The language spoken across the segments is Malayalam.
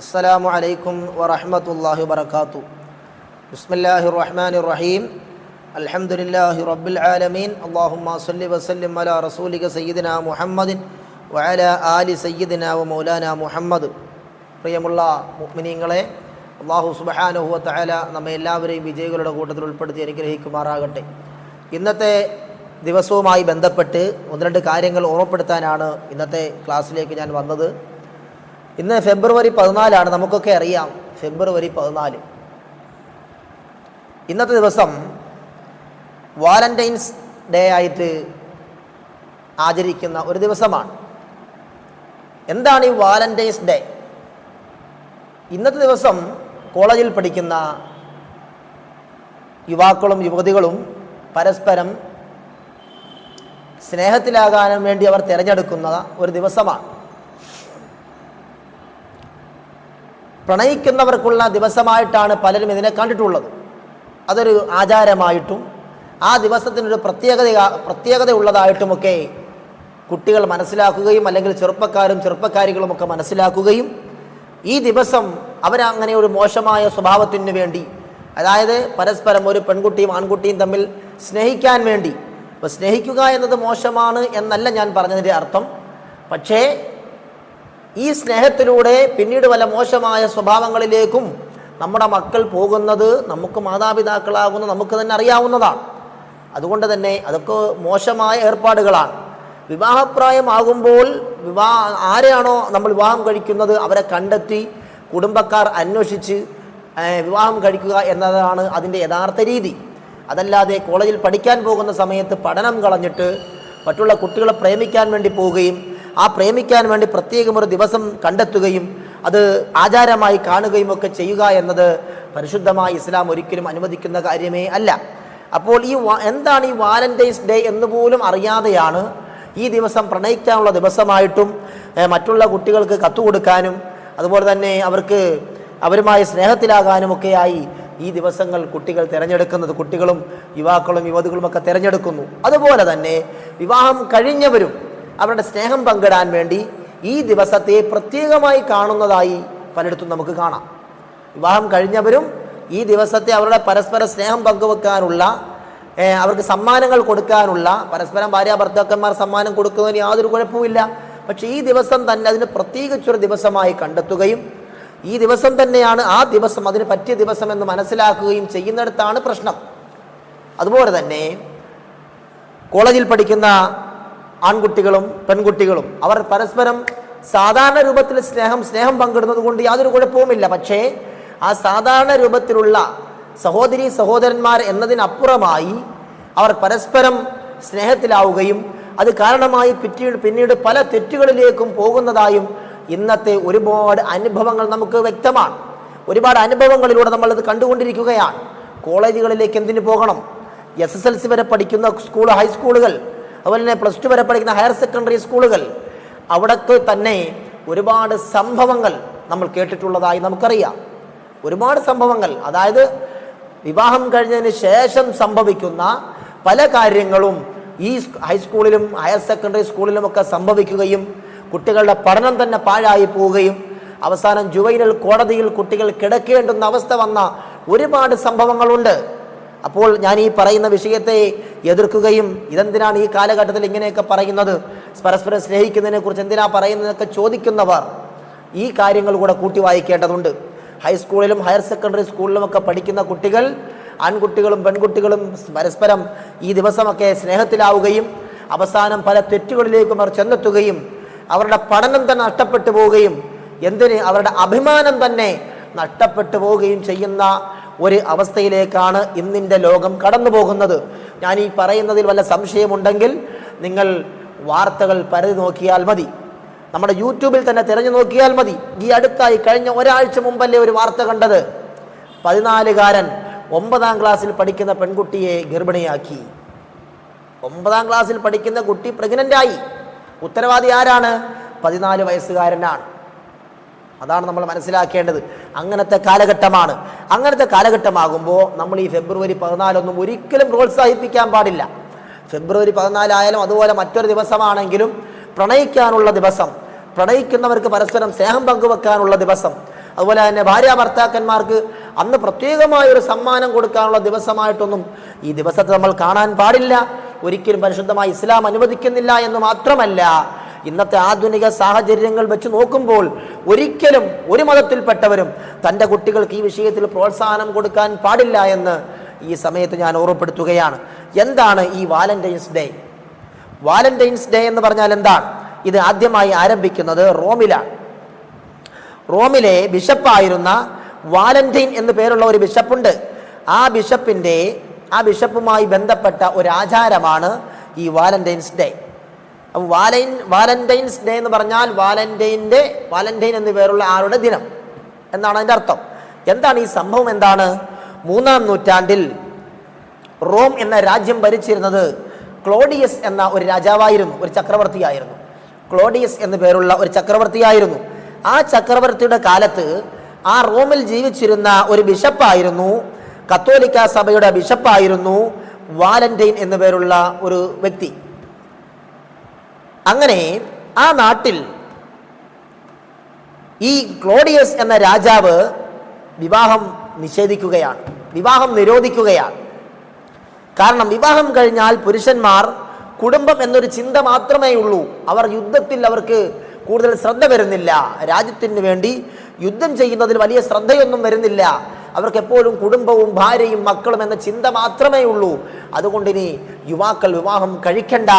അസ്സലാമു അലൈക്കും വറഹമത്തല്ലാഹി വബർക്കാത്തു ബിസ്മില്ലാഹി റഹ്മാൻ റഹീം അലഹമുല്ലാഹി റബ്ബിൽ ആലമീൻ. അള്ളാഹുമ്മ സല്ലി വസല്ലിം അല റസൂലിക സയ്യിദിന മുഹമ്മദിൻ വഅല ആലി സയ്യിദിന വ മൗലാന മുഹമ്മദ്. പ്രിയമുള്ള മുഅ്മിനീങ്ങളെ അള്ളാഹു സുബഹാനുഹുവ തആല നമ്മെ എല്ലാവരെയും വിജയികളുടെ കൂട്ടത്തിൽ ഉൾപ്പെടുത്തി അനുഗ്രഹിക്കുമാറാകട്ടെ. ഇന്നത്തെ ദിവസവുമായി ബന്ധപ്പെട്ട് ഒന്ന് രണ്ട് കാര്യങ്ങൾ ഓർമ്മപ്പെടുത്താനാണ് ഇന്നത്തെ ക്ലാസ്സിലേക്ക് ഞാൻ വന്നത്. ഇന്ന് ഫെബ്രുവരി പതിനാലാണ് നമുക്കൊക്കെ അറിയാം ഫെബ്രുവരി പതിനാല്. ഇന്നത്തെ ദിവസം വാലന്റൈൻസ് ഡേ ആയിട്ട് ആചരിക്കുന്ന ഒരു ദിവസമാണ്. എന്താണ് ഈ വാലന്റൈൻസ് ഡേ? ഇന്നത്തെ ദിവസം കോളേജിൽ പഠിക്കുന്ന യുവാക്കളും യുവതികളും പരസ്പരം സ്നേഹത്തിലാകാനും വേണ്ടി അവർ തിരഞ്ഞെടുക്കുന്ന ഒരു ദിവസമാണ്. പ്രണയിക്കുന്നവർക്കുള്ള ദിവസമായിട്ടാണ് പലരും ഇതിനെ കണ്ടിട്ടുള്ളത്. അതൊരു ആചാരമായിട്ടും ആ ദിവസത്തിനൊരു പ്രത്യേകത പ്രത്യേകത ഉള്ളതായിട്ടുമൊക്കെ കുട്ടികൾ മനസ്സിലാക്കുകയും അല്ലെങ്കിൽ ചെറുപ്പക്കാരും ചെറുപ്പക്കാരികളുമൊക്കെ മനസ്സിലാക്കുകയും ഈ ദിവസം അവരങ്ങനെ ഒരു മോശമായ സ്വഭാവത്തിന് വേണ്ടി അതായത് പരസ്പരം ഒരു പെൺകുട്ടിയും ആൺകുട്ടിയും തമ്മിൽ സ്നേഹിക്കാൻ വേണ്ടി. അപ്പോൾ സ്നേഹിക്കുക എന്നത് മോശമാണ് എന്നല്ല ഞാൻ പറഞ്ഞതിന്റെ അർത്ഥം. പക്ഷേ ഈ സ്നേഹത്തിലൂടെ പിന്നീട് വല്ല മോശമായ സ്വഭാവങ്ങളിലേക്കും നമ്മുടെ മക്കൾ പോകുന്നത് നമുക്ക് മാതാപിതാക്കളാകുന്ന നമുക്ക് തന്നെ അറിയാവുന്നതാണ് അതുകൊണ്ട് തന്നെ അതൊക്കെ മോശമായ ഏർപ്പാടുകളാണ്. വിവാഹപ്രായമാകുമ്പോൾ വിവാഹ ആരെയാണോ നമ്മൾ വിവാഹം കഴിക്കുന്നത് അവരെ കണ്ടെത്തി കുടുംബക്കാർ അന്വേഷിച്ച് വിവാഹം കഴിക്കുക എന്നതാണ് അതിന്റെ യഥാർത്ഥ രീതി. അതല്ലാതെ കോളേജിൽ പഠിക്കാൻ പോകുന്ന സമയത്ത് പഠനം കളഞ്ഞിട്ട് മറ്റുള്ള കുട്ടികളെ പ്രേമിക്കാൻ വേണ്ടി പോവുകയും ആ പ്രേമിക്കാൻ വേണ്ടി പ്രത്യേകം ഒരു ദിവസം കണ്ടെത്തുകയും അത് ആചാരമായി കാണുകയും ഒക്കെ ചെയ്യുക എന്നത് പരിശുദ്ധമായ ഇസ്ലാം ഒരിക്കലും അനുവദിക്കുന്ന കാര്യമേ അല്ല. അപ്പോൾ ഈ എന്താണ് ഈ വാലന്റൈൻസ് ഡേ എന്ന് പോലും അറിയാതെയാണ് ഈ ദിവസം പ്രണയിക്കാനുള്ള ദിവസമായിട്ടും മറ്റുള്ള കുട്ടികൾക്ക് കത്തു കൊടുക്കാനും അതുപോലെ തന്നെ അവർക്ക് അവരുമായി സ്നേഹത്തിലാകാനും ഒക്കെയായി ഈ ദിവസങ്ങൾ കുട്ടികൾ തിരഞ്ഞെടുക്കുന്നത് കുട്ടികളും യുവാക്കളും യുവതികളും ഒക്കെ തിരഞ്ഞെടുക്കുന്നു. അതുപോലെ തന്നെ വിവാഹം കഴിഞ്ഞവരും അവരുടെ സ്നേഹം പങ്കിടാൻ വേണ്ടി ഈ ദിവസത്തെ പ്രത്യേകമായി കാണുന്നതായി പലയിടത്തും നമുക്ക് കാണാം. വിവാഹം കഴിഞ്ഞവരും ഈ ദിവസത്തെ അവരുടെ പരസ്പര സ്നേഹം പങ്കുവെക്കാനുള്ള അവർക്ക് സമ്മാനങ്ങൾ കൊടുക്കാനുള്ള പരസ്പരം ഭാര്യ ഭർത്താക്കന്മാർ സമ്മാനം കൊടുക്കുന്നതിന് യാതൊരു കുഴപ്പമില്ല പക്ഷേ ഈ ദിവസം തന്നെ അതിന് പ്രത്യേകിച്ചൊരു ദിവസമായി കണ്ടെത്തുകയും ഈ ദിവസം തന്നെയാണ് ആ ദിവസം അതിന് പറ്റിയ ദിവസം എന്ന് മനസ്സിലാക്കുകയും ചെയ്യുന്നിടത്താണ് പ്രശ്നം. അതുപോലെ തന്നെ കോളേജിൽ പഠിക്കുന്ന ആൺകുട്ടികളും പെൺകുട്ടികളും അവർ പരസ്പരം സാധാരണ രൂപത്തിൽ സ്നേഹം സ്നേഹം പങ്കിടുന്നത് കൊണ്ട് യാതൊരു കുഴപ്പവുമില്ല. പക്ഷേ ആ സാധാരണ രൂപത്തിലുള്ള സഹോദരി സഹോദരന്മാർ എന്നതിനപ്പുറമായി അവർ പരസ്പരം സ്നേഹത്തിലാവുകയും അത് കാരണമായി പിറ്റീട് പിന്നീട് പല തെറ്റുകളിലേക്കും പോകുന്നതായും ഇന്നത്തെ ഒരുപാട് അനുഭവങ്ങൾ നമുക്ക് വ്യക്തമാണ്. ഒരുപാട് അനുഭവങ്ങളിലൂടെ നമ്മളത് കണ്ടുകൊണ്ടിരിക്കുകയാണ്. കോളേജുകളിലേക്ക് എന്തിനു പോകണം? എസ് എസ് എൽ സി വരെ പഠിക്കുന്ന സ്കൂൾ ഹൈസ്കൂളുകൾ അതുപോലെ തന്നെ പ്ലസ് ടു വരെ പഠിക്കുന്ന ഹയർ സെക്കൻഡറി സ്കൂളുകൾ അവിടൊക്കെ തന്നെ ഒരുപാട് സംഭവങ്ങൾ നമ്മൾ കേട്ടിട്ടുള്ളതായി നമുക്കറിയാം. ഒരുപാട് സംഭവങ്ങൾ. അതായത് വിവാഹം കഴിഞ്ഞതിന് ശേഷം സംഭവിക്കുന്ന പല കാര്യങ്ങളും ഈ ഹൈസ്കൂളിലും ഹയർ സെക്കൻഡറി സ്കൂളിലുമൊക്കെ സംഭവിക്കുകയും കുട്ടികളുടെ പഠനം തന്നെ പാഴായി പോവുകയും അവസാനം ജുവൈനൽ കോടതിയിൽ കുട്ടികൾ കിടക്കേണ്ടുന്ന അവസ്ഥ വന്ന ഒരുപാട് സംഭവങ്ങളുണ്ട്. അപ്പോൾ ഞാൻ ഈ പറയുന്ന വിഷയത്തെ എതിർക്കുകയും ഇതെന്തിനാണ് ഈ കാലഘട്ടത്തിൽ ഇങ്ങനെയൊക്കെ പറയുന്നത്? പരസ്പരം സ്നേഹിക്കുന്നതിനെ കുറിച്ച് എന്തിനാ പറയുന്നതൊക്കെ ചോദിക്കുന്നവർ ഈ കാര്യങ്ങൾ കൂടെ കൂട്ടി വായിക്കേണ്ടതുണ്ട്. ഹൈസ്കൂളിലും ഹയർ സെക്കൻഡറി സ്കൂളിലുമൊക്കെ പഠിക്കുന്ന കുട്ടികൾ ആൺകുട്ടികളും പെൺകുട്ടികളും പരസ്പരം ഈ ദിവസമൊക്കെ സ്നേഹത്തിലാവുകയും അവസാനം പല തെറ്റുകളിലേക്കും അവർ ചെന്നെത്തുകയും അവരുടെ പഠനം തന്നെ നഷ്ടപ്പെട്ടു പോവുകയും എന്തിന്? അവരുടെ അഭിമാനം തന്നെ നഷ്ടപ്പെട്ടു പോവുകയും ചെയ്യുന്ന ഒരു അവസ്ഥയിലേക്കാണ് ഇന്നിന്റെ ലോകം കടന്നു പോകുന്നത് ഞാൻ ഈ പറയുന്നതിൽ വല്ല സംശയമുണ്ടെങ്കിൽ നിങ്ങൾ വാർത്തകൾ പരതി നോക്കിയാൽ മതി. നമ്മുടെ യൂട്യൂബിൽ തന്നെ തിരഞ്ഞു നോക്കിയാൽ മതി. ഈ അടുത്തായി കഴിഞ്ഞ ഒരാഴ്ച മുമ്പല്ലേ ഒരു വാർത്ത കണ്ടത്? പതിനാലുകാരൻ ഒമ്പതാം ക്ലാസ്സിൽ പഠിക്കുന്ന പെൺകുട്ടിയെ ഗർഭിണിയാക്കി. ഒമ്പതാം ക്ലാസ്സിൽ പഠിക്കുന്ന കുട്ടി പ്രഗ്നന്റായി ഉത്തരവാദി ആരാണ്? പതിനാല് വയസ്സുകാരനാണ്. അതാണ് നമ്മൾ മനസ്സിലാക്കേണ്ടത്. അങ്ങനത്തെ കാലഘട്ടമാണ്. അങ്ങനത്തെ കാലഘട്ടമാകുമ്പോൾ നമ്മൾ ഈ ഫെബ്രുവരി പതിനാലൊന്നും ഒരിക്കലും പ്രോത്സാഹിപ്പിക്കാൻ പാടില്ല. ഫെബ്രുവരി പതിനാലായാലും അതുപോലെ മറ്റൊരു ദിവസമാണെങ്കിലും പ്രണയിക്കാനുള്ള ദിവസം പ്രണയിക്കുന്നവർക്ക് പരസ്പരം സ്നേഹം പങ്കുവെക്കാനുള്ള ദിവസം അതുപോലെ തന്നെ ഭാര്യ ഭർത്താക്കന്മാർക്ക് അന്ന് പ്രത്യേകമായ ഒരു സമ്മാനം കൊടുക്കാനുള്ള ദിവസമായിട്ടൊന്നും ഈ ദിവസത്തെ നമ്മൾ കാണാൻ പാടില്ല. ഒരിക്കലും പരിശുദ്ധമായി ഇസ്ലാം അനുവദിക്കുന്നില്ല എന്ന് മാത്രമല്ല ഇന്നത്തെ ആധുനിക സാഹചര്യങ്ങൾ വെച്ച് നോക്കുമ്പോൾ ഒരിക്കലും ഒരു മതത്തിൽപ്പെട്ടവരും തന്റെ കുട്ടികൾക്ക് ഈ വിഷയത്തിൽ പ്രോത്സാഹനം കൊടുക്കാൻ പാടില്ല എന്ന് ഈ സമയത്ത് ഞാൻ ഓർമ്മപ്പെടുത്തുകയാണ്. എന്താണ് ഈ വാലന്റൈൻസ് ഡേ? വാലന്റൈൻസ് ഡേ എന്ന് പറഞ്ഞാൽ എന്താണ്? ഇത് ആദ്യമായി ആരംഭിക്കുന്നത് റോമിലാണ്. റോമിലെ ബിഷപ്പായിരുന്ന വാലന്റൈൻ എന്ന് പേരുള്ള ഒരു ബിഷപ്പുണ്ട്. ആ ബിഷപ്പിന്റെ ആ ബിഷപ്പുമായി ബന്ധപ്പെട്ട ഒരു ആചാരമാണ് ഈ വാലന്റൈൻസ് ഡേ. അപ്പോൾ വാലൈൻ വാലന്റൈൻസ് ഡേ എന്ന് പറഞ്ഞാൽ വാലന്റൈന്റെ വാലന്റൈൻ എന്ന് പേരുള്ള ആളുടെ ദിനം എന്നാണ് അതിന്റെ അർത്ഥം. എന്താണ് ഈ സംഭവം എന്താണ്? മൂന്നാം നൂറ്റാണ്ടിൽ റോം എന്ന രാജ്യം ഭരിച്ചിരുന്നത് ക്ലോഡിയസ് എന്ന ഒരു രാജാവായിരുന്നു ഒരു ചക്രവർത്തിയായിരുന്നു. ക്ലോഡിയസ് എന്നു പേരുള്ള ഒരു ചക്രവർത്തിയായിരുന്നു. ആ ചക്രവർത്തിയുടെ കാലത്ത് ആ റോമിൽ ജീവിച്ചിരുന്ന ഒരു ബിഷപ്പായിരുന്നു കത്തോലിക്ക സഭയുടെ ബിഷപ്പായിരുന്നു വാലന്റൈൻ എന്നു പേരുള്ള ഒരു വ്യക്തി. അങ്ങനെ ആ നാട്ടിൽ ഈ ക്ലോഡിയസ് എന്ന രാജാവ് വിവാഹം നിഷേധിക്കുകയാണ്. വിവാഹം നിരോധിക്കുകയാണ്. കാരണം വിവാഹം കഴിഞ്ഞാൽ പുരുഷന്മാർ കുടുംബം എന്നൊരു ചിന്ത മാത്രമേ ഉള്ളൂ. അവർ യുദ്ധത്തിൽ അവർക്ക് കൂടുതൽ ശ്രദ്ധ വരുന്നില്ല. രാജ്യത്തിന് വേണ്ടി യുദ്ധം ചെയ്യുന്നതിൽ വലിയ ശ്രദ്ധയൊന്നും വരുന്നില്ല. അവർക്ക് എപ്പോഴും കുടുംബവും ഭാര്യയും മക്കളും എന്ന ചിന്ത മാത്രമേ ഉള്ളൂ. അതുകൊണ്ട് ഇനി യുവാക്കൾ വിവാഹം കഴിക്കണ്ട.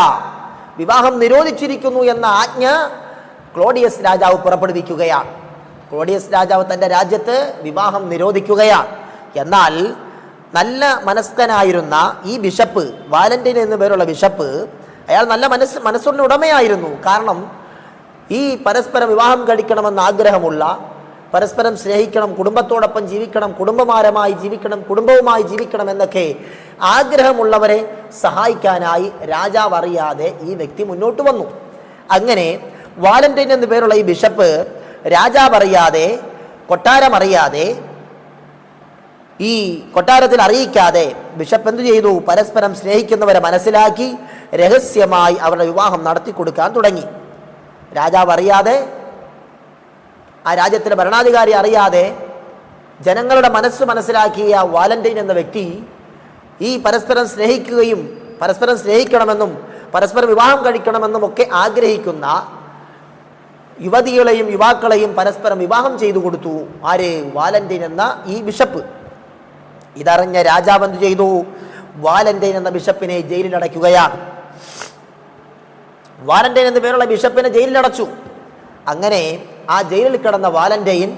വിവാഹം നിരോധിച്ചിരിക്കുന്നു എന്ന ആജ്ഞ ക്ലോഡിയസ് രാജാവ് പുറപ്പെടുവിക്കുകയാണ്. ക്ലോഡിയസ് രാജാവ് തന്റെ രാജ്യത്ത് വിവാഹം നിരോധിക്കുകയാണ്. എന്നാൽ നല്ല മനസ്കനായിരുന്ന ഈ ബിഷപ്പ് വാലന്റൈൻ എന്ന പേരുള്ള ബിഷപ്പ് അയാൾ നല്ല മനസ്സ് മനസ്സുള്ള ഉടമയായിരുന്നു. കാരണം ഈ പരസ്പരം വിവാഹം കഴിക്കണമെന്ന് ആഗ്രഹമുള്ള പരസ്പരം സ്നേഹിക്കണം കുടുംബത്തോടൊപ്പം ജീവിക്കണം കുടുംബമാരമായി ജീവിക്കണം കുടുംബവുമായി ജീവിക്കണം എന്നൊക്കെ ആഗ്രഹമുള്ളവരെ സഹായിക്കാനായി രാജാവ് അറിയാതെ ഈ വ്യക്തി മുന്നോട്ട് വന്നു. അങ്ങനെ വാലന്റൈൻ എന്നു പേരുള്ള ഈ ബിഷപ്പ് രാജാവ് അറിയാതെ കൊട്ടാരം അറിയാതെ ഈ കൊട്ടാരത്തിൽ അറിയിക്കാതെ ബിഷപ്പ് എന്തു ചെയ്തു? പരസ്പരം സ്നേഹിക്കുന്നവരെ മനസ്സിലാക്കി രഹസ്യമായി അവരുടെ വിവാഹം നടത്തി കൊടുക്കാൻ തുടങ്ങി. രാജാവ് അറിയാതെ ആ രാജ്യത്തിലെ ഭരണാധികാരി അറിയാതെ ജനങ്ങളുടെ മനസ്സ് മനസ്സിലാക്കിയ വാലന്റൈൻ എന്ന വ്യക്തി ഈ പരസ്പരം സ്നേഹിക്കുകയും പരസ്പരം സ്നേഹിക്കണമെന്നും പരസ്പരം വിവാഹം കഴിക്കണമെന്നും ഒക്കെ ആഗ്രഹിക്കുന്ന യുവതികളെയും യുവാക്കളെയും പരസ്പരം വിവാഹം ചെയ്തു കൊടുത്തു. ആരെ? വാലന്റൈൻ എന്ന ഈ ബിഷപ്പ്. ഇതറിഞ്ഞ രാജാവ് എന്ത് ചെയ്തു? വാലന്റൈൻ എന്ന ബിഷപ്പിനെ ജയിലിൽ ജയിലിലടയ്ക്കുകയാണ് വാലന്റൈൻ എന്ന പേരുള്ള ബിഷപ്പിനെ ജയിലിൽ അടച്ചു. അങ്ങനെ ആ ജയിലിൽ കിടന്ന വാലന്റൈൻ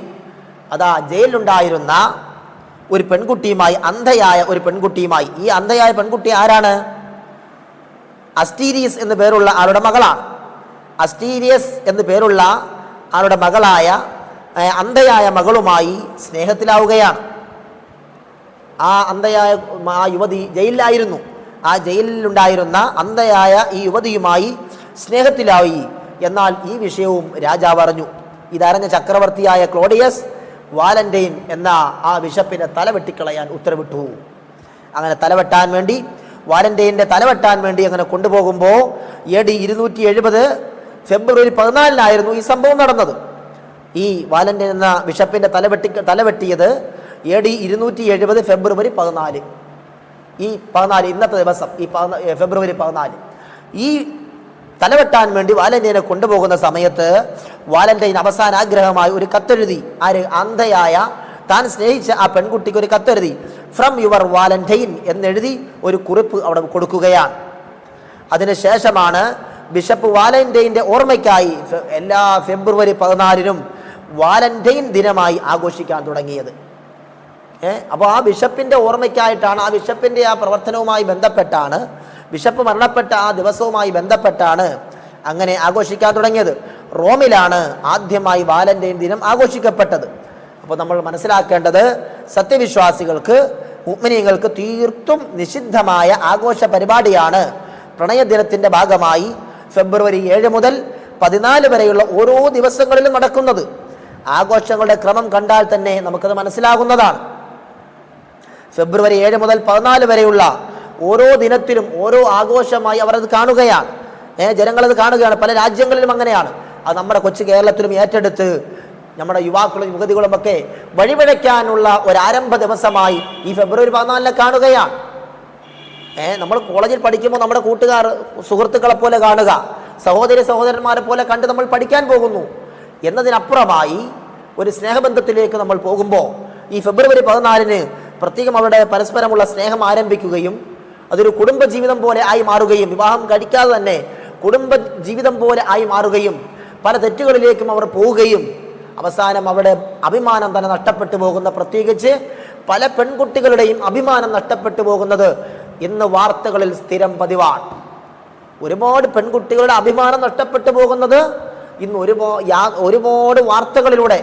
അതാ ജയിലിലുണ്ടായിരുന്ന ഒരു പെൺകുട്ടിയുമായി അന്ധയായ ഒരു പെൺകുട്ടിയുമായി. ഈ അന്ധയായ പെൺകുട്ടി ആരാണ്? അസ്റ്റീരിയസ് എന്ന് പേരുള്ള ആളുടെ മകളാണ്. അസ്റ്റീരിയസ് എന്ന് പേരുള്ള ആളുടെ മകളായ അന്ധയായ മകളുമായി സ്നേഹത്തിലാവുകയാണ്. ആ അന്ധയായ ആ യുവതി ജയിലിലായിരുന്നു. ആ ജയിലിലുണ്ടായിരുന്ന അന്ധയായ ഈ യുവതിയുമായി സ്നേഹത്തിലായി. എന്നാൽ ഈ വിഷയവും രാജാവ് അറിഞ്ഞു. ഇതറിഞ്ഞ ചക്രവർത്തിയായ ക്ലോഡിയസ് വാലന്റൈൻ എന്ന ആ ബിഷപ്പിനെ തലവെട്ടിക്കളയാൻ ഉത്തരവിട്ടു. അങ്ങനെ തലവെട്ടാൻ വേണ്ടി വാലന്റൈന്റെ തലവെട്ടാൻ വേണ്ടി അങ്ങനെ കൊണ്ടുപോകുമ്പോൾ എ ഡി ഇരുന്നൂറ്റി എഴുപത് ഫെബ്രുവരി പതിനാലിനായിരുന്നു ഈ സംഭവം നടന്നത്. ഈ വാലന്റൈൻ എന്ന ബിഷപ്പിന്റെ തലവെട്ടി തലവെട്ടിയത് എ ഡി ഇരുന്നൂറ്റി എഴുപത് ഫെബ്രുവരി പതിനാല്. ഈ പതിനാല് ഇന്നത്തെ ദിവസം ഈ പതിനാ- ഫെബ്രുവരി പതിനാല്. ഈ തലവെട്ടാൻ വേണ്ടി വാലന്റൈനെ കൊണ്ടുപോകുന്ന സമയത്ത് വാലന്റൈൻ അവസാന ആഗ്രഹമായി ഒരു കത്തെഴുതി. ആര്? അന്ധയായ. താൻ സ്നേഹിച്ച ആ പെൺകുട്ടിക്ക് ഒരു കത്തെഴുതി. ഫ്രം യുവർ വാലന്റൈൻ എന്നെഴുതി ഒരു കുറിപ്പ് അവിടെ കൊടുക്കുകയാണ്. അതിനുശേഷമാണ് ബിഷപ്പ് വാലന്റൈന്റെ ഓർമ്മയ്ക്കായി എല്ലാ ഫെബ്രുവരി പതിനാലിനും വാലന്റൈൻ ദിനമായി ആഘോഷിക്കാൻ തുടങ്ങിയത്. ഏഹ് അപ്പോൾ ആ ബിഷപ്പിന്റെ ഓർമ്മയ്ക്കായിട്ടാണ് ആ ബിഷപ്പിന്റെ ആ പ്രവർത്തനവുമായി ബന്ധപ്പെട്ടാണ് ബിഷപ്പ് മരണപ്പെട്ട ആ ദിവസവുമായി ബന്ധപ്പെട്ടാണ് അങ്ങനെ ആഘോഷിക്കാൻ തുടങ്ങിയത്. റോമിലാണ് ആദ്യമായി വാലന്റൈൻ ദിനം ആഘോഷിക്കപ്പെട്ടത്. അപ്പോൾ നമ്മൾ മനസ്സിലാക്കേണ്ടത് സത്യവിശ്വാസികൾക്ക് ഉഗ്മിനിയങ്ങൾക്ക് തീർത്തും നിഷിദ്ധമായ ആഘോഷ പരിപാടിയാണ് പ്രണയദിനത്തിന്റെ ഭാഗമായി ഫെബ്രുവരി ഏഴ് മുതൽ പതിനാല് വരെയുള്ള ഓരോ ദിവസങ്ങളിലും നടക്കുന്നത്. ആഘോഷങ്ങളുടെ ക്രമം കണ്ടാൽ തന്നെ നമുക്കത് മനസ്സിലാകുന്നതാണ്. ഫെബ്രുവരി ഏഴ് മുതൽ പതിനാല് വരെയുള്ള ഓരോ ദിനത്തിലും ഓരോ ആഘോഷമായി അവർ അത് കാണുകയാണ്. ഏഹ് ജനങ്ങളത് കാണുകയാണ്. പല രാജ്യങ്ങളിലും അങ്ങനെയാണ്. അത് നമ്മുടെ കൊച്ചു കേരളത്തിലും ഏറ്റെടുത്ത് നമ്മുടെ യുവാക്കളും യുവതികളും ഒക്കെ വഴിപഴയ്ക്കാനുള്ള ഒരാരംഭ ദിവസമായി ഈ ഫെബ്രുവരി പതിനാലിനെ കാണുകയാണ്. ഏഹ് നമ്മൾ കോളേജിൽ പഠിക്കുമ്പോൾ നമ്മുടെ കൂട്ടുകാർ സുഹൃത്തുക്കളെ പോലെ കാണുക. സഹോദരി സഹോദരന്മാരെ പോലെ കണ്ട് നമ്മൾ പഠിക്കാൻ പോകുന്നു. എന്നതിനപ്പുറമായി ഒരു സ്നേഹബന്ധത്തിലേക്ക് നമ്മൾ പോകുമ്പോൾ ഈ ഫെബ്രുവരി പതിനാലിന് പ്രത്യേകം അവരുടെ പരസ്പരമുള്ള സ്നേഹം ആരംഭിക്കുകയും അതൊരു കുടുംബ ജീവിതം പോലെ ആയി മാറുകയും വിവാഹം കഴിക്കാതെ തന്നെ കുടുംബ ജീവിതം പോലെ ആയി മാറുകയും പല തെറ്റുകളിലേക്കും അവർ പോവുകയും അവസാനം അവിടെ അഭിമാനം തന്നെ നഷ്ടപ്പെട്ടു പോകുന്ന പ്രത്യേകിച്ച് പല പെൺകുട്ടികളുടെയും അഭിമാനം നഷ്ടപ്പെട്ടു പോകുന്നത് ഇന്ന് വാർത്തകളിൽ സ്ഥിരം പതിവാണ്. ഒരുപാട് പെൺകുട്ടികളുടെ അഭിമാനം നഷ്ടപ്പെട്ടു പോകുന്നത് ഇന്ന് ഒരുപാട് ഒരുപാട് വാർത്തകളിലൂടെ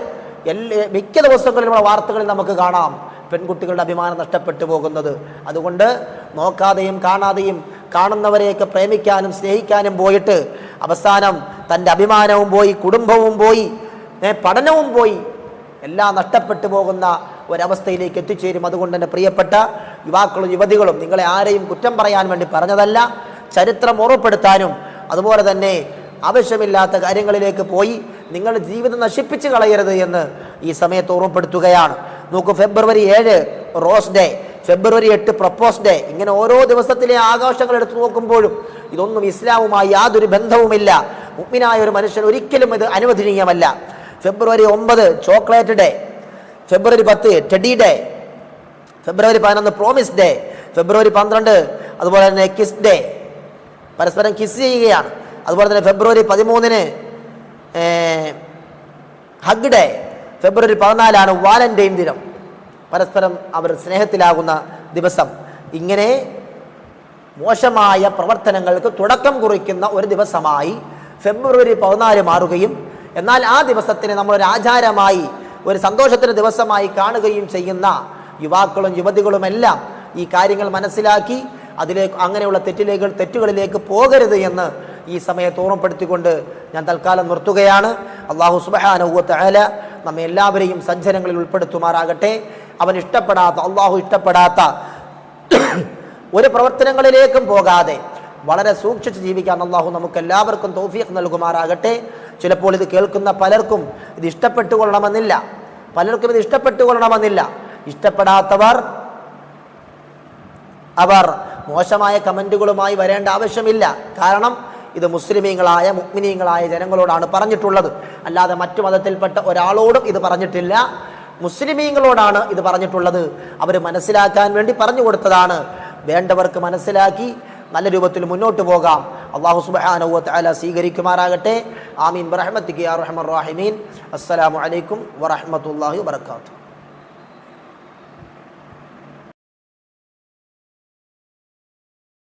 എല്ലാ മിക്ക ദിവസങ്ങളിലുള്ള വാർത്തകളിൽ നമുക്ക് കാണാം. പെൺകുട്ടികളുടെ അഭിമാനം നഷ്ടപ്പെട്ടു പോകുന്നത്. അതുകൊണ്ട് നോക്കാതെയും കാണാതെയും കാണുന്നവരെയൊക്കെ പ്രേമിക്കാനും സ്നേഹിക്കാനും പോയിട്ട് അവസാനം തന്റെ അഭിമാനവും പോയി കുടുംബവും പോയി പഠനവും പോയി എല്ലാം നഷ്ടപ്പെട്ടു പോകുന്ന ഒരവസ്ഥയിലേക്ക് എത്തിച്ചേരും. അതുകൊണ്ട് തന്നെ പ്രിയപ്പെട്ട യുവാക്കളും യുവതികളും നിങ്ങളെ ആരെയും കുറ്റം പറയാൻ വേണ്ടി പറഞ്ഞതല്ല ചരിത്രം ഓർമ്മപ്പെടുത്താനും അതുപോലെ തന്നെ ആവശ്യമില്ലാത്ത കാര്യങ്ങളിലേക്ക് പോയി നിങ്ങളുടെ ജീവിതം നശിപ്പിച്ച് കളയരുത് എന്ന് ഈ സമയത്ത് ഓർമ്മപ്പെടുത്തുകയാണ്. നോക്കൂ ഫെബ്രുവരി ഏഴ് റോസ് ഡേ. ഫെബ്രുവരി എട്ട് പ്രപ്പോസ് ഡേ. ഇങ്ങനെ ഓരോ ദിവസത്തിലെ ആഘോഷങ്ങൾ എടുത്തു നോക്കുമ്പോഴും ഇതൊന്നും ഇസ്ലാമുമായി യാതൊരു ബന്ധവുമില്ല. മുഗ്മിനായ ഒരു മനുഷ്യൻ ഒരിക്കലും ഇത് അനുവദനീയമല്ല. ഫെബ്രുവരി ഒമ്പത് ചോക്ലേറ്റ് ഡേ. ഫെബ്രുവരി പത്ത് ടെഡി ഡേ. ഫെബ്രുവരി പതിനൊന്ന് പ്രോമിസ് ഡേ. ഫെബ്രുവരി പന്ത്രണ്ട് അതുപോലെ തന്നെ കിസ് ഡേ. പരസ്പരം കിസ് ചെയ്യുകയാണ്. അതുപോലെ തന്നെ ഫെബ്രുവരി പതിമൂന്നിന് ഹഗ് ഡേ. ഫെബ്രുവരി പതിനാലാണ് വാലന്റൈൻ ദിനം. പരസ്പരം അവർ സ്നേഹത്തിലാകുന്ന ദിവസം. ഇങ്ങനെ മോശമായ പ്രവർത്തനങ്ങൾക്ക് തുടക്കം കുറിക്കുന്ന ഒരു ദിവസമായി ഫെബ്രുവരി പതിനാല് മാറുകയും എന്നാൽ ആ ദിവസത്തിന് നമ്മൾ ഒരു ആചാരമായി ഒരു സന്തോഷത്തിന് ദിവസമായി കാണുകയും ചെയ്യുന്ന യുവാക്കളും യുവതികളുമെല്ലാം ഈ കാര്യങ്ങൾ മനസ്സിലാക്കി അതിലേക്ക് അങ്ങനെയുള്ള തെറ്റിലേക്ക് തെറ്റുകളിലേക്ക് പോകരുത് എന്ന് ഈ സമയത്ത് ഓർമ്മപ്പെടുത്തിക്കൊണ്ട് ഞാൻ തൽക്കാലം നിർത്തുകയാണ്. അള്ളാഹു സുബാനുവത്ത് അല നമ്മെ എല്ലാവരെയും സജ്ജനങ്ങളിൽ ഉൾപ്പെടുത്തുമാറാകട്ടെ. അവൻ ഇഷ്ടപ്പെടാത്ത അള്ളാഹു ഇഷ്ടപ്പെടാത്ത ഒരു പ്രവർത്തനങ്ങളിലേക്കും പോകാതെ വളരെ സൂക്ഷിച്ച് ജീവിക്കാൻ അള്ളാഹു നമുക്ക് എല്ലാവർക്കും തോഫിയക്ക് നൽകുമാറാകട്ടെ. ചിലപ്പോൾ ഇത് കേൾക്കുന്ന പലർക്കും ഇത് ഇഷ്ടപ്പെട്ടുകൊള്ളണമെന്നില്ല. പലർക്കും ഇത് ഇഷ്ടപ്പെട്ടുകൊള്ളണമെന്നില്ല. ഇഷ്ടപ്പെടാത്തവർ അവർ മോശമായ കമന്റുകളുമായി വരേണ്ട ആവശ്യമില്ല. കാരണം ഇത് മുസ്ലിമീങ്ങളായ മുഗ്മിനീങ്ങളായ ജനങ്ങളോടാണ് പറഞ്ഞിട്ടുള്ളത്. അല്ലാതെ മറ്റു മതത്തിൽപ്പെട്ട ഒരാളോടും ഇത് പറഞ്ഞിട്ടില്ല. മുസ്ലിമീങ്ങളോടാണ് ഇത് പറഞ്ഞിട്ടുള്ളത്. അവർ മനസ്സിലാക്കാൻ വേണ്ടി പറഞ്ഞു കൊടുത്തതാണ്. വേണ്ടവർക്ക് മനസ്സിലാക്കി നല്ല രൂപത്തിൽ മുന്നോട്ട് പോകാം. അള്ളാഹു സുബാനുവത്ത് അല സ്വീകരിക്കുമാറാകട്ടെ. ആമീൻ. ബറഹ്മത്തിക്ക് യാ റഹ്മർ റാഹിമീൻ. അസ്സലാമു അലൈക്കും വറഹ്മത്തുള്ളാഹി വബർക്കാത്തു